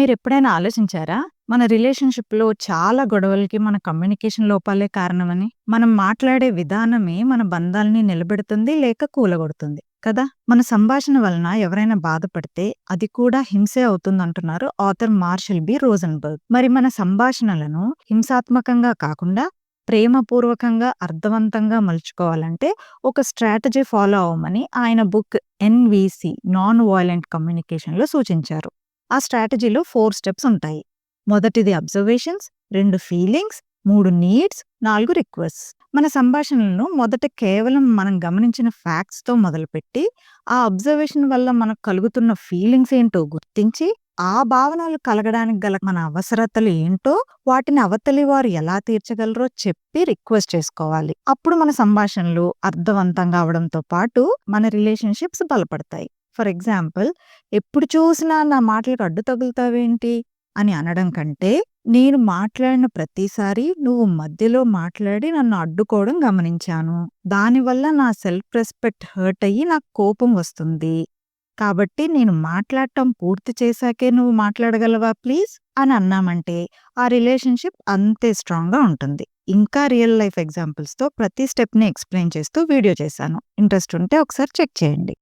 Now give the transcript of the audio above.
మీరు ఎప్పుడైనా ఆలోచించారా? మన రిలేషన్‌షిప్‌లో చాలా గొడవలకి మన కమ్యూనికేషన్ లోపాలే కారణమని? మనం మాట్లాడే విధానమే మన బంధాల్ని నిలబెడుతుంది లేక కూలగొడుతుంది కదా! మన సంభాషణ వలన ఎవరైనా బాధపడితే అది కూడా హింసే అవుతుందంటున్నారు ఆథర్ మార్షల్ బి. రోజన్‌బర్గ్. మరి మన సంభాషణలను హింసాత్మకంగా కాకుండా ప్రేమపూర్వకంగా, అర్థవంతంగా మలుచుకోవాలంటే ఒక స్ట్రాటజీ ఫాలో అవ్వమని ఆయన బుక్ 'ఎన్‌విసి నాన్ వయలెంట్ కమ్యూనికేషన్‌లో సూచించారు. ఆ స్ట్రాటజీలో ఫోర్ స్టెప్స్ ఉంటాయి. మొదటిది అబ్జర్వేషన్స్, రెండు ఫీలింగ్స్, మూడు నీడ్స్, నాలుగు రిక్వెస్ట్స్. మన సంభాషణలను మొదట కేవలం మనం గమనించిన ఫ్యాక్ట్స్‌తో మొదలుపెట్టి, ఆ అబ్జర్వేషన్ వల్ల మనకు కలుగుతున్న ఫీలింగ్స్ ఏంటో గుర్తించి, ఆ భావనలు కలగడానికి గల మన అవసరతలు ఏంటో, వాటిని అవతలి వారు ఎలా తీర్చగలరో చెప్పి రిక్వెస్ట్ చేసుకోవాలి. అప్పుడు మన సంభాషణలు అర్థవంతంగా అవ్వడంతో పాటు మన రిలేషన్‌షిప్స్ బలపడతాయి. ఫర్ ఎగ్జాంపుల్ ఎప్పుడు చూసినా నా మాటలకు అడ్డు తగులుతావేంటి? అని అనడం కంటే, నేను మాట్లాడిన ప్రతిసారి నువ్వు మధ్యలో మాట్లాడి నన్ను అడ్డుకోవడం గమనించాను. దానివల్ల నా సెల్ఫ్ రెస్పెక్ట్ హర్ట్ అయ్యి నాకు కోపం వస్తుంది. కాబట్టి నేను మాట్లాడటం పూర్తి చేశాకే నువ్వు మాట్లాడగలవా ప్లీజ్? అని అన్నామంటే ఆ రిలేషన్‌షిప్ అంతే స్ట్రాంగ్‌గా ఉంటుంది. ఇంకా రియల్ లైఫ్ ఎగ్జాంపుల్స్‌తో ప్రతి స్టెప్‌ని ఎక్స్‌ప్లెయిన్ చేస్తూ వీడియో చేశాను. ఇంట్రెస్ట్ ఉంటే ఒకసారి చెక్ చేయండి.